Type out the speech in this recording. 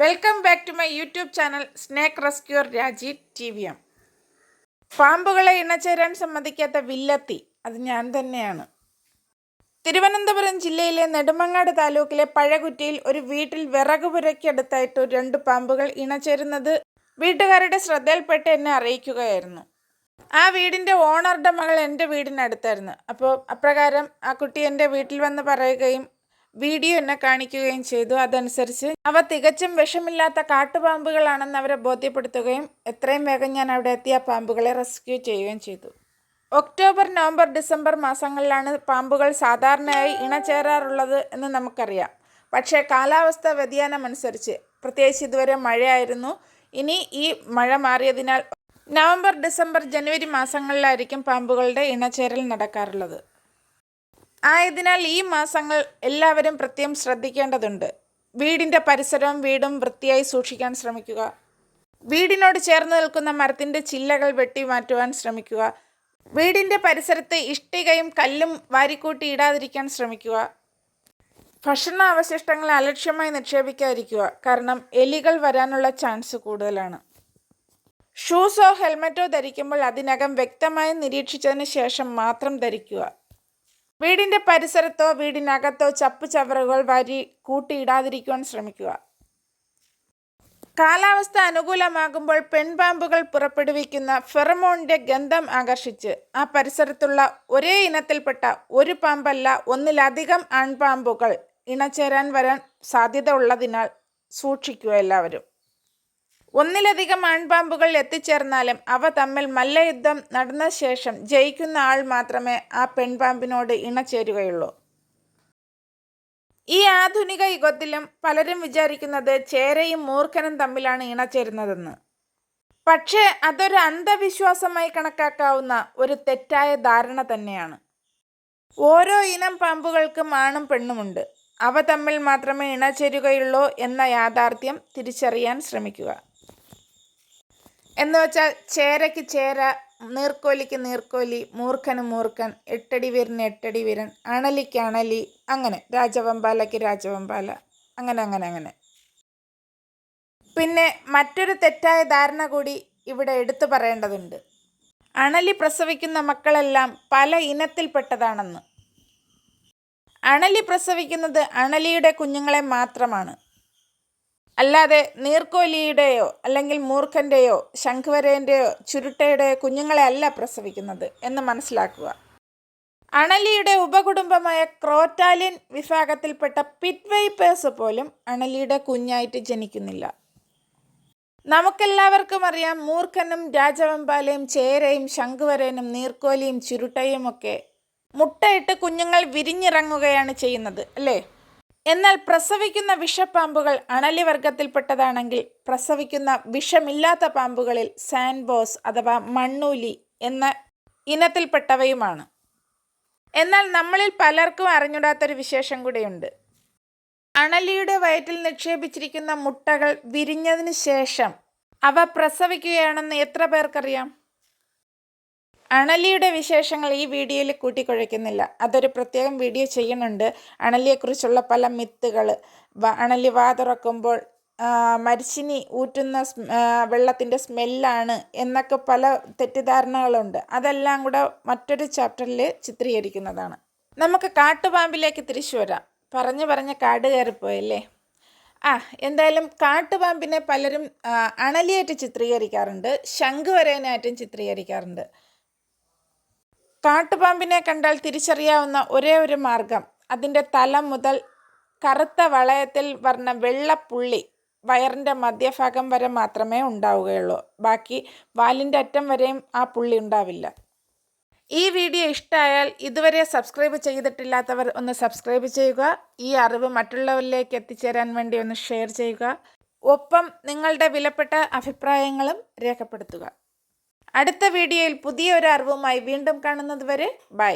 Welcome back to my YouTube channel snake rescuer Raji T V M പാമ്പുകളെ ഇണചേരാൻ സമ്മതിക്കാത്ത വില്ലത്തി അത് ഞാൻ തന്നെയാണ്. തിരുവനന്തപുരം ജില്ലയിലെ നെടുമങ്ങാട് താലൂക്കിലെ പഴകുറ്റിയിൽ ഒരു വീട്ടിൽ വിറക് പുരയ്ക്കടുത്തായിട്ട് രണ്ട് പാമ്പുകൾ ഇണചേരുന്നത് വീട്ടുകാരുടെ ശ്രദ്ധയിൽപ്പെട്ട് എന്നെ അറിയിക്കുകയായിരുന്നു. ആ വീടിന്റെ ഓണറുടെ മകൾ എന്റെ വീടിനടുത്തായിരുന്നു. അപ്പോൾ അപ്രകാരം ആ കുട്ടി എന്റെ വീട്ടിൽ വന്ന് പറയുകയും വീഡിയോ എന്നെ കാണിക്കുകയും ചെയ്തു. അതനുസരിച്ച് അവ തികച്ചും വിഷമില്ലാത്ത കാട്ടുപാമ്പുകളാണെന്ന് അവരെ ബോധ്യപ്പെടുത്തുകയും എത്രയും വേഗം ഞാൻ അവിടെ എത്തിയ പാമ്പുകളെ റെസ്ക്യൂ ചെയ്യുകയും ചെയ്തു. ഒക്ടോബർ നവംബർ ഡിസംബർ മാസങ്ങളിലാണ് പാമ്പുകൾ സാധാരണയായി ഇണചേരാറുള്ളത് എന്ന് നമുക്കറിയാം. പക്ഷേ കാലാവസ്ഥ വ്യതിയാനം അനുസരിച്ച് പ്രത്യേകിച്ച് ഇതുവരെ മഴയായിരുന്നു. ഇനി ഈ മഴ മാറിയതിനാൽ നവംബർ ഡിസംബർ ജനുവരി മാസങ്ങളിലായിരിക്കും പാമ്പുകളുടെ ഇണചേരൽ നടക്കാറുള്ളത്. ആയതിനാൽ ഈ മാസങ്ങൾ എല്ലാവരും പ്രത്യേകം ശ്രദ്ധിക്കേണ്ടതുണ്ട്. വീടിന്റെ പരിസരവും വീടും വൃത്തിയായി സൂക്ഷിക്കാൻ ശ്രമിക്കുക. വീടിനോട് ചേർന്ന് നിൽക്കുന്ന മരത്തിന്റെ ചില്ലകൾ വെട്ടി മാറ്റുവാൻ ശ്രമിക്കുക. വീടിന്റെ പരിസരത്ത് ഇഷ്ടികയും കല്ലും വാരിക്കൂട്ടി ഇടാതിരിക്കാൻ ശ്രമിക്കുക. ഭക്ഷണ അവശിഷ്ടങ്ങൾ അലക്ഷ്യമായി നിക്ഷേപിക്കാതിരിക്കുക. കാരണം എലികൾ വരാനുള്ള ചാൻസ് കൂടുതലാണ്. ഷൂസോ ഹെൽമെറ്റോ ധരിക്കുമ്പോൾ അതിനകം വ്യക്തമായി നിരീക്ഷിച്ചതിന് ശേഷം മാത്രം ധരിക്കുക. വീടിന്റെ പരിസരത്തോ വീടിനകത്തോ ചപ്പ് ചവറുകൾ വരി കൂട്ടിയിടാതിരിക്കുവാൻ ശ്രമിക്കുക. കാലാവസ്ഥ അനുകൂലമാകുമ്പോൾ പെൺപാമ്പുകൾ പുറപ്പെടുവിക്കുന്ന ഫെറമോണിന്റെ ഗന്ധം ആകർഷിച്ച് ആ പരിസരത്തുള്ള ഒരേ ഇനത്തിൽപ്പെട്ട ഒരു പാമ്പല്ല ഒന്നിലധികം ആൺപാമ്പുകൾ ഇണചേരാൻ വരാൻ സാധ്യത ഉള്ളതിനാൽ സൂക്ഷിക്കുക എല്ലാവരും. ഒന്നിലധികം ആൺപാമ്പുകൾ എത്തിച്ചേർന്നാലും അവ തമ്മിൽ മല്ലയുദ്ധം നടന്ന ശേഷം ജയിക്കുന്ന ആൾ മാത്രമേ ആ പെൺപാമ്പിനോട് ഇണചേരുകയുള്ളൂ. ഈ ആധുനിക യുഗത്തിലും പലരും വിചാരിക്കുന്നത് ചേരയും മൂർഖനും തമ്മിലാണ് ഇണചേരുന്നതെന്ന്. പക്ഷേ അതൊരു അന്ധവിശ്വാസമായി കണക്കാക്കാവുന്ന ഒരു തെറ്റായ ധാരണ തന്നെയാണ്. ഓരോ ഇനം പാമ്പുകൾക്കും ആണും പെണ്ണുമുണ്ട് അവ തമ്മിൽ മാത്രമേ ഇണചേരുകയുള്ളൂ എന്ന യാഥാർത്ഥ്യം തിരിച്ചറിയാൻ ശ്രമിക്കുക. എന്ന് വെച്ചാൽ ചേരയ്ക്ക് ചേര നീർക്കോലിക്ക് നീർക്കോലി മൂർഖന് മൂർഖൻ എട്ടടി വീരന് എട്ടടി വീരൻ അണലിക്ക് അണലി അങ്ങനെ. രാജവമ്പാലയ്ക്ക് രാജവമ്പാല അങ്ങനെ അങ്ങനെ അങ്ങനെ. പിന്നെ മറ്റൊരു തെറ്റായ ധാരണ കൂടി ഇവിടെ എടുത്തു പറയേണ്ടതുണ്ട്. അണലി പ്രസവിക്കുന്ന മക്കളെല്ലാം പല ഇനത്തിൽപ്പെട്ടതാണെന്ന്. അണലി പ്രസവിക്കുന്നത് അണലിയുടെ കുഞ്ഞുങ്ങളെ മാത്രമാണ്. അല്ലാതെ നീർക്കോലിയുടെയോ അല്ലെങ്കിൽ മൂർഖന്റെയോ ശംഖുവരേന്റെയോ ചുരുട്ടയുടെയോ കുഞ്ഞുങ്ങളെ അല്ല പ്രസവിക്കുന്നത് എന്ന് മനസ്സിലാക്കുക. അണലിയുടെ ഉപകുടുംബമായ ക്രോറ്റാലിൻ വിഭാഗത്തിൽപ്പെട്ട പിറ്റ്വൈപ്പേഴ്സ് പോലും അണലിയുടെ കുഞ്ഞായിട്ട് ജനിക്കുന്നില്ല. നമുക്കെല്ലാവർക്കും അറിയാം മൂർഖനും രാജവമ്പാലയും ചേരയും ശംഖുവരേനും നീർക്കോലിയും ചുരുട്ടയും ഒക്കെ മുട്ടയിട്ട് കുഞ്ഞുങ്ങൾ വിരിഞ്ഞിറങ്ങുകയാണ് ചെയ്യുന്നത് അല്ലേ? എന്നാൽ പ്രസവിക്കുന്ന വിഷപ്പാമ്പുകൾ അണലി വർഗത്തിൽപ്പെട്ടതാണെങ്കിൽ പ്രസവിക്കുന്ന വിഷമില്ലാത്ത പാമ്പുകളിൽ സാൻബോസ് അഥവാ മണ്ണൂലി എന്ന ഇനത്തിൽപ്പെട്ടവയുമാണ്. എന്നാൽ നമ്മളിൽ പലർക്കും അറിഞ്ഞിടാത്തൊരു വിശേഷം കൂടെയുണ്ട്. അണലിയുടെ വയറ്റിൽ നിക്ഷേപിച്ചിരിക്കുന്ന മുട്ടകൾ വിരിഞ്ഞതിന് ശേഷം അവ പ്രസവിക്കുകയാണെന്ന് എത്ര പേർക്കറിയാം? അണലിയുടെ വിശേഷങ്ങൾ ഈ വീഡിയോയിൽ കൂട്ടിക്കുഴയ്ക്കുന്നില്ല. അതൊരു പ്രത്യേകം വീഡിയോ ചെയ്യുന്നുണ്ട്. അണലിയെക്കുറിച്ചുള്ള പല മിത്തുകൾ അണലി വാ തുറക്കുമ്പോൾ മരിച്ചിനി ഊറ്റുന്ന വെള്ളത്തിന്റെ സ്മെല്ലാണ് എന്നൊക്കെ പല തെറ്റിദ്ധാരണകളുണ്ട്. അതെല്ലാം കൂടെ മറ്റൊരു ചാപ്റ്ററിൽ ചിത്രീകരിക്കുന്നതാണ്. നമുക്ക് കാട്ടുപാമ്പിലേക്ക് തിരിച്ചു വരാം. പറഞ്ഞു പറഞ്ഞ് കാട് കയറിപ്പോയല്ലേ? ആ എന്തായാലും കാട്ടുപാമ്പിനെ പലരും അണലിയായിട്ട് ചിത്രീകരിക്കാറുണ്ട്. ശംഖുവരേനായിട്ടും ചിത്രീകരിക്കാറുണ്ട്. കാട്ടുപാമ്പിനെ കണ്ടാൽ തിരിച്ചറിയാവുന്ന ഒരേ ഒരു മാർഗം. അതിന്റെ തല മുതൽ കറുത്ത വളയത്തിൽ വർണ വെള്ളപ്പുള്ളി വയറിന്റെ മധ്യഭാഗം വരെ മാത്രമേ ഉണ്ടാവുകയുള്ളൂ. ബാക്കി വാലിന്റെ അറ്റം വരെയും ആ പുള്ളി ഉണ്ടാവില്ല. ഈ വീഡിയോ ഇഷ്ടമായാൽ ഇതുവരെ സബ്സ്ക്രൈബ് ചെയ്തിട്ടില്ലാത്തവർ ഒന്ന് സബ്സ്ക്രൈബ് ചെയ്യുക. ഈ അറിവ് മറ്റുള്ളവരിലേക്ക് എത്തിച്ചേരാൻ വേണ്ടി ഒന്ന് ഷെയർ ചെയ്യുക. ഒപ്പം നിങ്ങളുടെ വിലപ്പെട്ട അഭിപ്രായങ്ങളും രേഖപ്പെടുത്തുക. അടുത്ത വീഡിയോയിൽ പുതിയൊരു അറിവുമായി വീണ്ടും കാണുന്നത് വരെ ബൈ.